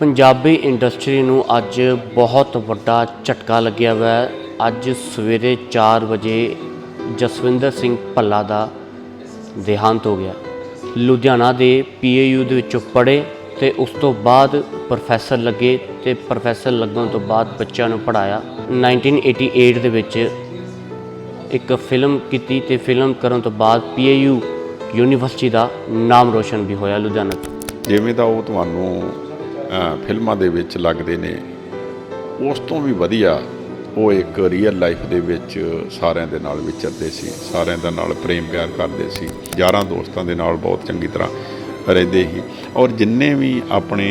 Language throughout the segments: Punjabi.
ਪੰਜਾਬੀ ਇੰਡਸਟਰੀ ਨੂੰ ਅੱਜ ਬਹੁਤ ਵੱਡਾ ਝਟਕਾ ਲੱਗਿਆ ਹੋਇਆ ਹੈ। ਅੱਜ ਸਵੇਰੇ 4 ਵਜੇ ਜਸਵਿੰਦਰ ਸਿੰਘ ਭੱਲਾ ਦਾ ਦੇਹਾਂਤ ਹੋ ਗਿਆ। ਲੁਧਿਆਣਾ ਦੇ ਪੀਏਯੂ ਦੇ ਵਿੱਚੋਂ ਪੜ੍ਹੇ ਤੇ ਉਸ ਤੋਂ ਬਾਅਦ ਪ੍ਰੋਫੈਸਰ ਲੱਗੇ ਤੇ ਪ੍ਰੋਫੈਸਰ ਲੱਗਣ ਤੋਂ ਬਾਅਦ ਬੱਚਿਆਂ ਨੂੰ ਪੜਾਇਆ 1988 ਦੇ ਵਿੱਚ ਇੱਕ ਫਿਲਮ ਕੀਤੀ ਤੇ ਫਿਲਮ ਕਰਨ ਤੋਂ ਬਾਅਦ ਪੀਏਯੂ ਯੂਨੀਵਰਸਿਟੀ ਦਾ ਨਾਮ ਰੋਸ਼ਨ ਵੀ ਹੋਇਆ ਲੁਧਿਆਣਾ ਤੋਂ ਜਿਵੇਂ ਤਾਂ ਉਹ ਤੁਹਾਨੂੰ ਫਿਲਮਾਂ ਦੇ ਵਿੱਚ ਲੱਗਦੇ ਨੇ। ਉਸ ਤੋਂ ਵੀ ਵਧੀਆ ਉਹ ਇੱਕ ਰੀਅਲ ਲਾਈਫ ਦੇ ਵਿੱਚ ਸਾਰਿਆਂ ਦੇ ਨਾਲ ਵਿਚਰਦੇ ਸੀ। ਸਾਰਿਆਂ ਦੇ ਨਾਲ ਪ੍ਰੇਮ ਪਿਆਰ ਕਰਦੇ ਸੀ। ਯਾਰਾਂ ਦੋਸਤਾਂ ਦੇ ਨਾਲ ਬਹੁਤ ਚੰਗੀ ਤਰ੍ਹਾਂ ਰਹਿੰਦੇ ਸੀ। ਔਰ ਜਿੰਨੇ ਵੀ ਆਪਣੇ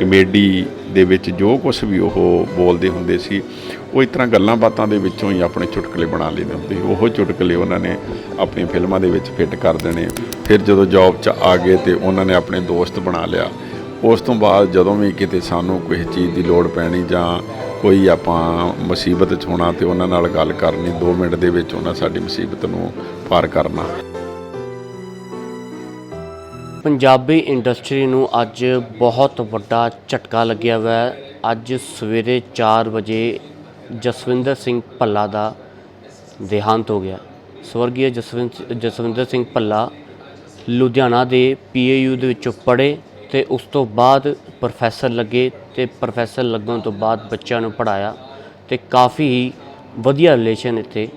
ਕਮੇਡੀ ਦੇ ਵਿੱਚ ਜੋ ਕੁਝ ਵੀ ਉਹ ਬੋਲਦੇ ਹੁੰਦੇ ਸੀ, ਉਹ ਇਸ ਤਰ੍ਹਾਂ ਗੱਲਾਂ ਬਾਤਾਂ ਦੇ ਵਿੱਚੋਂ ਹੀ ਆਪਣੇ ਚੁਟਕਲੇ ਬਣਾ ਲੈਂਦੇ ਹੁੰਦੇ ਸੀ। ਉਹ ਚੁਟਕਲੇ ਉਹਨਾਂ ਨੇ ਆਪਣੀ ਫਿਲਮਾਂ ਦੇ ਵਿੱਚ ਫਿੱਟ ਕਰ ਦੇਣੇ। ਫਿਰ ਜਦੋਂ ਜੌਬ 'ਚ ਆ ਗਏ ਤੇ ਉਹਨਾਂ ਨੇ ਆਪਣੇ ਦੋਸਤ ਬਣਾ ਲਿਆ। ਉਸ ਤੋਂ ਬਾਅਦ ਜਦੋਂ ਵੀ ਕਿਤੇ ਸਾਨੂੰ ਕੋਈ ਚੀਜ਼ ਦੀ ਲੋੜ ਪੈਣੀ ਜਾਂ ਕੋਈ ਆਪਾਂ ਮੁਸੀਬਤ 'ਚ ਹੋਣਾ ਤੇ ਉਹਨਾਂ ਨਾਲ ਗੱਲ ਕਰਨੀ 2 ਮਿੰਟ ਦੇ ਵਿੱਚ ਉਹਨਾਂ ਸਾਡੀ ਮੁਸੀਬਤ ਨੂੰ ਪਾਰ ਕਰਨਾ। ਪੰਜਾਬੀ ਇੰਡਸਟਰੀ ਨੂੰ ਅੱਜ ਬਹੁਤ ਵੱਡਾ ਝਟਕਾ ਲੱਗਿਆ ਹੋਇਆ ਹੈ। ਅੱਜ ਸਵੇਰੇ 4 ਵਜੇ ਜਸਵਿੰਦਰ ਸਿੰਘ ਭੱਲਾ ਦਾ ਦੇਹਾਂਤ ਹੋ ਗਿਆ। ਸਵਰਗੀ ਜਸਵਿੰਦਰ ਜਸਵਿੰਦਰ ਸਿੰਘ ਭੱਲਾ ਲੁਧਿਆਣਾ ਦੇ ਪੀਏਯੂ ਦੇ ਵਿੱਚੋਂ ਪੜ੍ਹੇ। ਤੇ ਉਸ ਤੋਂ ਬਾਅਦ ਪ੍ਰੋਫੈਸਰ ਲੱਗੇ ਤੇ ਪ੍ਰੋਫੈਸਰ ਲੱਗਣ ਤੋਂ ਬਾਅਦ ਬੱਚਿਆਂ ਨੂੰ ਪੜਾਇਆ ਤੇ ਕਾਫੀ ਹੀ ਵਧੀਆ ਰਿਲੇਸ਼ਨ ਇੱਥੇ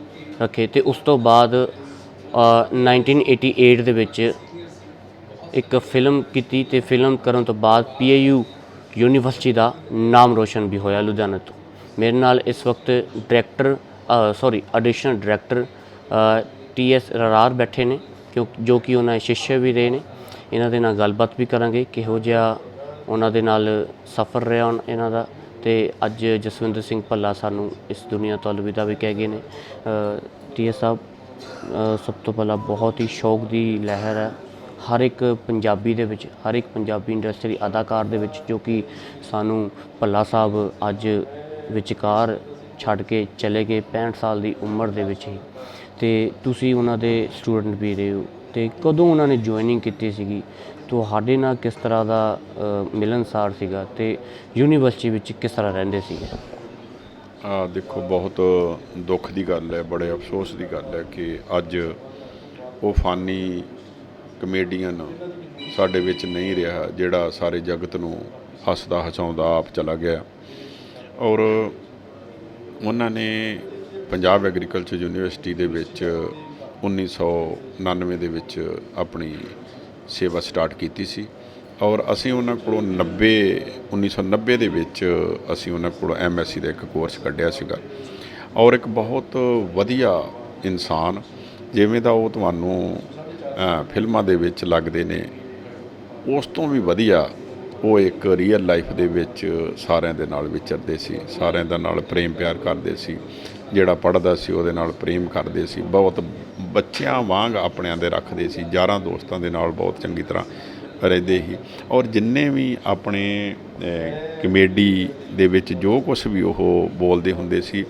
ਰੱਖੇ ਤੇ ਉਸ ਤੋਂ ਬਾਅਦ ਅ, 1988 ਦੇ ਵਿੱਚ ਇੱਕ ਫਿਲਮ ਕੀਤੀ ਤੇ ਫਿਲਮ ਕਰਨ ਤੋਂ ਬਾਅਦ ਪੀਏਯੂ ਯੂਨੀਵਰਸਿਟੀ ਦਾ ਨਾਮ ਰੋਸ਼ਨ ਵੀ ਹੋਇਆ ਲੁਧਿਆਣਾ ਤੋਂ। ਮੇਰੇ ਨਾਲ ਇਸ ਵਕਤ director sorry additional director TS ਰਰਾਰ ਬੈਠੇ ਨੇ ਕਿਉਂ ਜੋ ਕਿ ਉਹਨਾਂ ਦੇ ਸ਼ਿਸ਼ਯ ਵੀ ਰਹੇ ਨੇ। ਇਹਨਾਂ ਦੇ ਨਾਲ ਗੱਲਬਾਤ ਵੀ ਕਰਾਂਗੇ, ਕਿਹੋ ਜਿਹਾ ਉਹਨਾਂ ਦੇ ਨਾਲ ਸਫ਼ਰ ਰਿਹਾ ਉਨ- ਇਹਨਾਂ ਦਾ ਤੇ ਅੱਜ ਜਸਵਿੰਦਰ ਸਿੰਘ ਭੱਲਾ ਸਾਨੂੰ ਇਸ ਦੁਨੀਆ ਤੋਂ ਅਲਵਿਦਾ ਵੀ ਕਹਿ ਗਏ ਨੇ। ਟੀਐਸ ਸਾਹਿਬ ਸਭ ਤੋਂ ਪਹਿਲਾਂ ਬਹੁਤ ਹੀ ਸ਼ੌਕ ਦੀ ਲਹਿਰ ਹੈ। ਹਰ ਇੱਕ ਪੰਜਾਬੀ ਦੇ ਵਿੱਚ, ਹਰ ਇੱਕ ਪੰਜਾਬੀ ਇੰਡਸਟਰੀ ਅਦਾਕਾਰ ਦੇ ਵਿੱਚ ਜੋ ਕਿ ਸਾਨੂੰ ਭੱਲਾ ਸਾਹਿਬ ਅੱਜ ਵਿਚਕਾਰ ਛੱਡ ਕੇ ਚਲੇ ਗਏ 65 ਸਾਲ ਦੀ ਉਮਰ ਦੇ ਵਿੱਚ ਹੀ। ਤੇ ਤੁਸੀਂ ਉਹਨਾਂ ਦੇ ਸਟੂਡੈਂਟ ਵੀ ਰਹੇ ਹੋ। ਤੇ ਕਦੋਂ ਉਹਨਾਂ ਨੇ ਜੁਆਇਨਿੰਗ ਕੀਤੀ ਸੀਗੀ ਤੁਹਾਡੇ ਨਾਲ ਕਿਸ ਤਰ੍ਹਾਂ ਦਾ ਅ, ਮਿਲਨਸਾਰ ਸੀਗਾ ਤੇ ਯੂਨੀਵਰਸਿਟੀ ਵਿੱਚ ਕਿਸ ਤਰ੍ਹਾਂ ਰਹਿੰਦੇ ਸੀਗੇ? ਆ ਦੇਖੋ ਬਹੁਤ ਦੁੱਖ ਦੀ ਗੱਲ ਹੈ ਬੜੇ ਅਫਸੋਸ ਦੀ ਗੱਲ ਹੈ ਕਿ ਅੱਜ ਉਹ ਫਾਨੀ ਕਮੇਡੀਅਨ ਸਾਡੇ ਵਿੱਚ ਨਹੀਂ ਰਿਹਾ ਜਿਹੜਾ ਸਾਰੇ ਜਗਤ ਨੂੰ ਹੱਸਦਾ ਹਸਾਉਂਦਾ ਆਪ ਚਲਾ ਗਿਆ। ਔਰ ਉਹਨਾਂ ਨੇ ਪੰਜਾਬ ਐਗਰੀਕਲਚਰ ਯੂਨੀਵਰਸਿਟੀ ਦੇ ਵਿੱਚ 1999 ਦੇ ਵਿੱਚ ਆਪਣੀ ਸੇਵਾ ਸਟਾਰਟ ਕੀਤੀ ਸੀ ਔਰ ਅਸੀਂ ਉਹਨਾਂ ਕੋਲੋਂ 90 1990 ਦੇ ਵਿੱਚ ਅਸੀਂ ਉਹਨਾਂ ਕੋਲੋਂ ਐਮਐਸਸੀ ਦਾ ਇੱਕ ਕੋਰਸ ਕੱਢਿਆ ਸੀਗਾ। ਔਰ ਇੱਕ ਬਹੁਤ ਵਧੀਆ ਇਨਸਾਨ, ਜਿਵੇਂ ਦਾ ਉਹ ਤੁਹਾਨੂੰ ਫਿਲਮਾਂ ਦੇ ਵਿੱਚ ਲੱਗਦੇ ਨੇ, ਉਸ ਤੋਂ ਵੀ ਵਧੀਆ ਉਹ ਇੱਕ ਰੀਅਲ ਲਾਈਫ ਦੇ ਵਿੱਚ ਸਾਰਿਆਂ ਦੇ ਨਾਲ ਵਿਚਰਦੇ ਸੀ, ਸਾਰਿਆਂ ਦੇ ਨਾਲ ਪ੍ਰੇਮ ਪਿਆਰ ਕਰਦੇ ਸੀ, ਜਿਹੜਾ ਪੜ੍ਹਦਾ ਸੀ ਉਹਦੇ ਨਾਲ ਪ੍ਰੇਮ ਕਰਦੇ ਸੀ, ਬਹੁਤ ਬੱਚਿਆਂ ਵਾਂਗ ਆਪਣਿਆਂ ਦੇ ਰੱਖਦੇ ਸੀ, ਯਾਰਾਂ ਦੋਸਤਾਂ ਦੇ ਨਾਲ ਬਹੁਤ ਚੰਗੀ ਤਰ੍ਹਾਂ ਰਹਿੰਦੇ ਸੀ। ਔਰ ਜਿੰਨੇ ਵੀ ਆਪਣੇ ਕਮੇਡੀ ਦੇ ਵਿੱਚ ਜੋ ਕੁਝ ਵੀ ਉਹ ਬੋਲਦੇ ਹੁੰਦੇ ਸੀ,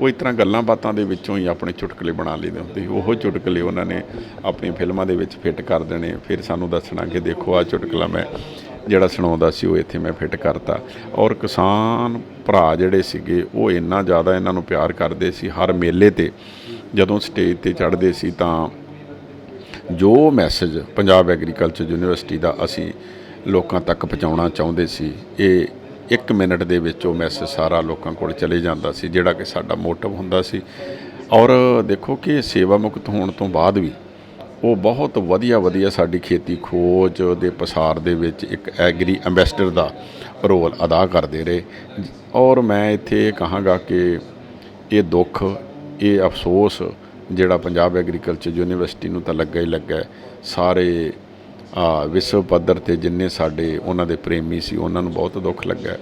ਉਹ ਇਸ ਤਰ੍ਹਾਂ ਗੱਲਾਂ ਬਾਤਾਂ ਦੇ ਵਿੱਚੋਂ ਹੀ ਆਪਣੇ ਚੁਟਕਲੇ ਬਣਾ ਲੈਂਦੇ ਹੁੰਦੇ ਸੀ। ਉਹ ਚੁਟਕਲੇ ਉਹਨਾਂ ਨੇ ਆਪਣੀਆਂ ਫਿਲਮਾਂ ਦੇ ਵਿੱਚ ਫਿੱਟ ਕਰ ਦੇਣੇ, ਫਿਰ ਸਾਨੂੰ ਦੱਸਣਾ ਕਿ ਦੇਖੋ ਆ ਚੁਟਕਲਾ ਮੈਂ ਜਿਹੜਾ ਸੁਣਾਉਂਦਾ ਸੀ, ਉਹ ਇੱਥੇ ਮੈਂ ਫਿੱਟ ਕਰਤਾ। ਔਰ ਕਿਸਾਨ ਭਰਾ ਜਿਹੜੇ ਸੀਗੇ, ਉਹ ਇੰਨਾ ਜ਼ਿਆਦਾ ਇਹਨਾਂ ਨੂੰ ਪਿਆਰ ਕਰਦੇ ਸੀ, ਹਰ ਮੇਲੇ ਤੇ ਜਦੋਂ ਸਟੇਜ ਤੇ ਚੜ੍ਹਦੇ ਸੀ ਤਾਂ ਜੋ ਮੈਸੇਜ ਪੰਜਾਬ ਐਗਰੀਕਲਚਰ ਯੂਨੀਵਰਸਿਟੀ ਦਾ ਅਸੀਂ ਲੋਕਾਂ ਤੱਕ ਪਹੁੰਚਾਉਣਾ ਚਾਹੁੰਦੇ ਸੀ, ਇਹ 1 ਮਿੰਟ ਦੇ ਵਿੱਚ ਉਹ ਮੈਸੇਜ ਸਾਰਾ ਲੋਕਾਂ ਕੋਲ ਚਲੇ ਜਾਂਦਾ ਸੀ, ਜਿਹੜਾ ਕਿ ਸਾਡਾ ਮੋਟਿਵ ਹੁੰਦਾ ਸੀ। ਔਰ ਦੇਖੋ ਕਿ ਸੇਵਾ ਮੁਕਤ ਹੋਣ ਤੋਂ ਬਾਅਦ ਵੀ ਉਹ ਬਹੁਤ ਵਧੀਆ ਵਧੀਆ ਸਾਡੀ ਖੇਤੀ ਖੋਜ ਦੇ ਪਸਾਰ ਦੇ ਵਿੱਚ ਇੱਕ ਐਗਰੀ ਐਂਬੈਸਡਰ ਦਾ ਰੋਲ ਅਦਾ ਕਰਦੇ ਰਹੇ। ਔਰ ਮੈਂ ਇੱਥੇ ਕਹਾਂਗਾ ਕਿ ਇਹ ਦੁੱਖ ਇਹ ਅਫਸੋਸ ਜਿਹੜਾ ਪੰਜਾਬ ਐਗਰੀਕਲਚਰ ਯੂਨੀਵਰਸਿਟੀ ਨੂੰ ਤਾਂ ਲੱਗਾ ਹੀ ਲੱਗਾ ਸਾਰੇ ਆ ਵਿਸ਼ਵ ਪੱਧਰ ਤੇ ਜਿੰਨੇ ਸਾਡੇ ਉਹਨਾਂ ਦੇ ਪ੍ਰੇਮੀ ਸੀ ਉਹਨਾਂ ਨੂੰ ਬਹੁਤ ਦੁੱਖ ਲੱਗਾ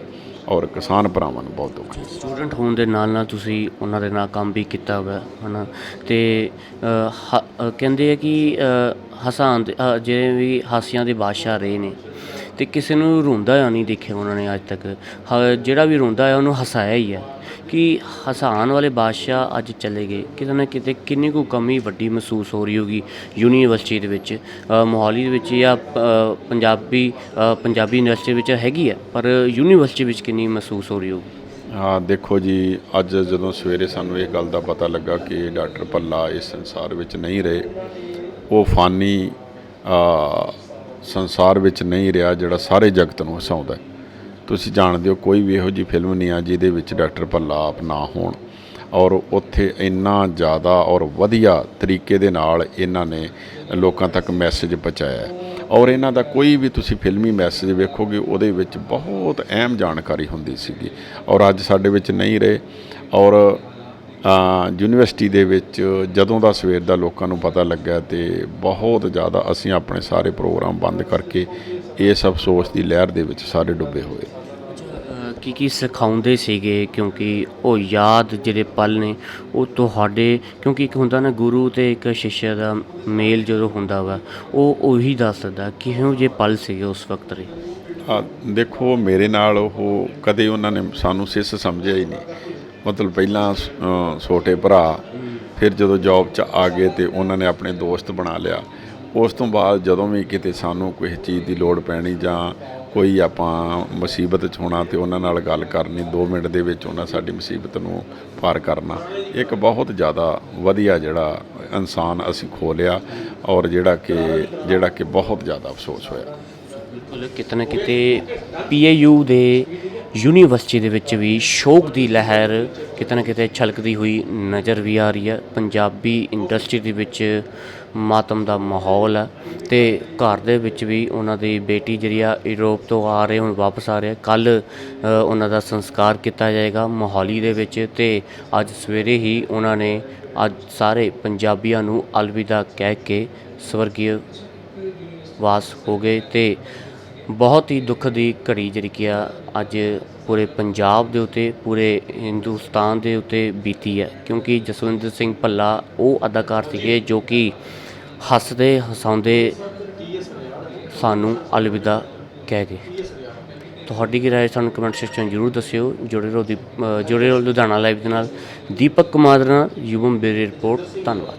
ਔਰ ਕਿਸਾਨ ਭਰਾਵਾਂ ਨੂੰ ਬਹੁਤ ਦੁੱਖ ਹੈ ਸਟੂਡੈਂਟ ਹੋਣ ਦੇ ਨਾਲ ਨਾਲ ਤੁਸੀਂ ਉਹਨਾਂ ਦੇ ਨਾਲ ਕੰਮ ਵੀ ਕੀਤਾ ਹੋਇਆ ਹੈ, ਹਨਾ? ਤੇ ਅ, ਹ- ਕਹਿੰਦੇ ਆ ਕਿ ਅ, ਹਸਾਨ ਜਿਹੜੇ ਵੀ ਹਾਸਿਆਂ ਦੇ ਬਾਦਸ਼ਾਹ ਰਹੇ ਨੇ ਤੇ ਕਿਸੇ ਨੂੰ ਰੋਂਦਾ ਆ ਨਹੀਂ ਦੇਖਿਆ ਉਹਨਾਂ ਨੇ ਅੱਜ ਤੱਕ। ਹ- ਜਿਹੜਾ ਵੀ ਰੋਂਦਾ ਆ ਉਹਨੂੰ ਹਸਾਇਆ ਹੀ ਹੈ। ਕਿ ਹਸਾਉਣ ਵਾਲੇ ਬਾਦਸ਼ਾਹ ਅੱਜ ਚਲੇ ਗਏ। ਕਿਤੇ ਨਾ ਕਿਤੇ ਕਿੰਨੀ ਕੁ ਕਮੀ ਵੱਡੀ ਮਹਿਸੂਸ ਹੋ ਰਹੀ ਹੋਗੀ ਯੂਨੀਵਰਸਿਟੀ ਦੇ ਵਿੱਚ। ਅ, ਮੋਹਾਲੀ ਦੇ ਵਿੱਚ ਜਾਂ ਅ, ਪੰਜਾਬੀ ਅ, ਪੰਜਾਬੀ ਯੂਨੀਵਰਸਿਟੀ ਵਿੱਚ ਹੈਗੀ ਹੈ ਪਰ ਯੂਨੀਵਰਸਿਟੀ ਵਿੱਚ ਕਿੰਨੀ ਮਹਿਸੂਸ ਹੋ ਰਹੀ ਹੋਊਗੀ? ਹਾਂ ਦੇਖੋ ਜੀ ਅੱਜ ਜਦੋਂ ਸਵੇਰੇ ਸਾਨੂੰ ਇਹ ਗੱਲ ਦਾ ਪਤਾ ਲੱਗਾ ਕਿ ਡਾਕਟਰ ਭੱਲਾ ਇਸ ਸੰਸਾਰ ਵਿੱਚ ਨਹੀਂ ਰਹੇ ਉਹ ਫਾਨੀ ਆ, ਸੰਸਾਰ ਵਿੱਚ ਨਹੀਂ ਰਿਹਾ ਜਿਹੜਾ ਸਾਰੇ ਜਗਤ ਨੂੰ ਹਸਾਉਂਦਾ ਤੁਸੀਂ ਜਾਣਦੇ ਹੋ ਕੋਈ ਵੀ ਇਹੋ ਜੀ ਫਿਲਮ ਨਹੀਂ ਆ ਜਿਹਦੇ ਵਿੱਚ ਡਾਕਟਰ ਭੱਲਾ ਆਪ ਨਾ ਹੋਣ। ਔਰ ਉੱਥੇ ਇੰਨਾ ਜ਼ਿਆਦਾ ਔਰ ਵਧੀਆ ਤਰੀਕੇ ਦੇ ਨਾਲ ਇਹਨਾਂ ਨੇ ਲੋਕਾਂ ਤੱਕ ਮੈਸੇਜ ਪਹੁੰਚਾਇਆ ਔਰ ਇਹਨਾਂ ਦਾ ਕੋਈ ਵੀ ਤੁਸੀਂ ਫਿਲਮੀ ਮੈਸੇਜ ਵੇਖੋਗੇ, ਉਹਦੇ ਵਿੱਚ ਬਹੁਤ ਅਹਿਮ ਜਾਣਕਾਰੀ ਹੁੰਦੀ ਸੀਗੀ। ਔਰ ਅੱਜ ਸਾਡੇ ਵਿੱਚ ਨਹੀਂ ਰਹੇ। ਔਰ ਯੂਨੀਵਰਸਿਟੀ ਦੇ ਵਿੱਚ ਜਦੋਂ ਦਾ ਸਵੇਰ ਦਾ ਲੋਕਾਂ ਨੂੰ ਪਤਾ ਲੱਗਾ ਤੇ ਬਹੁਤ ਜ਼ਿਆਦਾ ਅਸੀਂ ਆਪਣੇ ਸਾਰੇ ਪ੍ਰੋਗਰਾਮ ਬੰਦ ਕਰਕੇ ਇਸ ਅਫਸੋਸ ਦੀ ਲਹਿਰ ਦੇ ਵਿੱਚ ਸਾਰੇ ਡੁੱਬੇ ਹੋਏ। ਕੀ ਕੀ ਸਿਖਾਉਂਦੇ ਸੀਗੇ? ਕਿਉਂਕਿ ਉਹ ਯਾਦ ਜਿਹੜੇ ਪਲ ਨੇ ਉਹ ਤੁਹਾਡੇ ਕਿਉਂਕਿ ਇੱਕ ਹੁੰਦਾ ਨਾ ਗੁਰੂ ਤੇ ਇੱਕ ਸ਼ਿਸ਼ਯ ਦਾ ਮੇਲ ਜਦੋਂ ਹੁੰਦਾ ਵਾ ਉਹ ਉਹੀ ਦੱਸ ਸਕਦਾ ਕਿਹੋ ਜਿਹੇ ਪਲ ਸੀਗੇ ਉਸ ਵਕਤ ਦੇ? ਆ ਦੇਖੋ ਮੇਰੇ ਨਾਲ ਉਹ ਕਦੇ ਉਹਨਾਂ ਨੇ ਸਾਨੂੰ ਸਿਸ ਸਮਝਿਆ ਹੀ ਨਹੀਂ। ਮਤਲਬ ਪਹਿਲਾਂ ਅ, ਛੋਟੇ ਭਰਾ ਫਿਰ ਜਦੋਂ ਜੌਬ 'ਚ ਆ ਗਏ ਤੇ ਉਹਨਾਂ ਨੇ ਆਪਣੇ ਦੋਸਤ ਬਣਾ ਲਿਆ। ਉਸ ਤੋਂ ਬਾਅਦ ਜਦੋਂ ਵੀ ਕਿਤੇ ਸਾਨੂੰ ਕਿਸੇ ਚੀਜ਼ ਦੀ ਲੋੜ ਪੈਣੀ ਜਾਂ ਕੋਈ ਆਪਾਂ ਮੁਸੀਬਤ 'ਚ ਹੋਣਾ ਤੇ ਉਹਨਾਂ ਨਾਲ ਗੱਲ ਕਰਨੀ 2 ਮਿੰਟ ਦੇ ਵਿੱਚ ਉਹਨਾਂ ਸਾਡੀ ਮੁਸੀਬਤ ਨੂੰ ਪਾਰ ਕਰਨਾ ਇੱਕ ਬਹੁਤ ਜ਼ਿਆਦਾ ਵਧੀਆ ਜਿਹੜਾ ਇਨਸਾਨ ਅਸੀਂ ਖੋ ਲਿਆ ਔਰ ਜਿਹੜਾ ਕਿ ਜਿਹੜਾ ਕਿ ਬਹੁਤ ਜ਼ਿਆਦਾ ਅਫਸੋਸ ਹੋਇਆ। ਬਿਲਕੁਲ ਕਿਤੇ ਨਾ ਕਿਤੇ ਪੀਏਯੂ ਦੇ ਯੂਨੀਵਰਸਿਟੀ ਦੇ ਵਿੱਚ ਵੀ ਸ਼ੋਕ ਦੀ ਲਹਿਰ ਕਿਤੇ ਨਾ ਕਿਤੇ ਛਲਕਦੀ ਹੋਈ ਨਜ਼ਰ ਵੀ ਆ ਰਹੀ ਹੈ। ਪੰਜਾਬੀ ਇੰਡਸਟਰੀ ਦੇ ਵਿੱਚ ਮਾਤਮ ਦਾ ਮਾਹੌਲ ਹੈ ਤੇ ਘਰ ਦੇ ਵਿੱਚ ਵੀ ਉਹਨਾਂ ਦੀ ਬੇਟੀ ਜਿਹੜੀ ਆ ਯੂਰਪ ਤੋਂ ਆ ਰਹੇ, ਹੁਣ ਵਾਪਸ ਆ ਰਹੇ ਕੱਲ ਉਹਨਾਂ ਦਾ ਸੰਸਕਾਰ ਕੀਤਾ ਜਾਏਗਾ ਮੋਹਾਲੀ ਦੇ ਵਿੱਚ ਤੇ ਅੱਜ ਸਵੇਰੇ ਹੀ ਉਹਨਾਂ ਨੇ ਅੱਜ ਸਾਰੇ ਪੰਜਾਬੀਆਂ ਨੂੰ ਅਲਵਿਦਾ ਕਹਿ ਕੇ ਸਵਰਗੀ ਵਾਸ ਹੋ ਗਏ ਤੇ ਬਹੁਤ ਹੀ ਦੁੱਖ ਦੀ ਘੜੀ ਜਿਹੜੀ ਕਿ ਆ ਅੱਜ ਪੂਰੇ ਪੰਜਾਬ ਦੇ ਉੱਤੇ, ਪੂਰੇ ਹਿੰਦੁਸਤਾਨ ਦੇ ਉੱਤੇ ਬੀਤੀ ਹੈ। ਕਿਉਂਕਿ ਜਸਵਿੰਦਰ ਸਿੰਘ ਭੱਲਾ ਉਹ ਅਦਾਕਾਰ ਸੀਗੇ ਜੋ ਕਿ ਹੱਸਦੇ, ਹਸਾਉਂਦੇ ਸਾਨੂੰ ਅਲਵਿਦਾ ਕਹਿ ਗਏ। ਤੁਹਾਡੀ ਕੀ ਰਾਏ? ਸਾਨੂੰ ਕਮੈਂਟ ਸੈਕਸ਼ਨ ਜ਼ਰੂਰ ਦੱਸਿਓ। ਜੁੜੇ ਰਹੋ ਦੀ ਜੁੜੇ ਰਹੋ ਲੁਧਿਆਣਾ ਲਾਈਵ ਦੇ ਨਾਲ। ਦੀਪਕ ਕੁਮਾਰ ਨਾਲ। ਯੂਵਮ ਬੇਰੀ ਰਿਪੋਰਟ ਧੰਨਵਾਦ।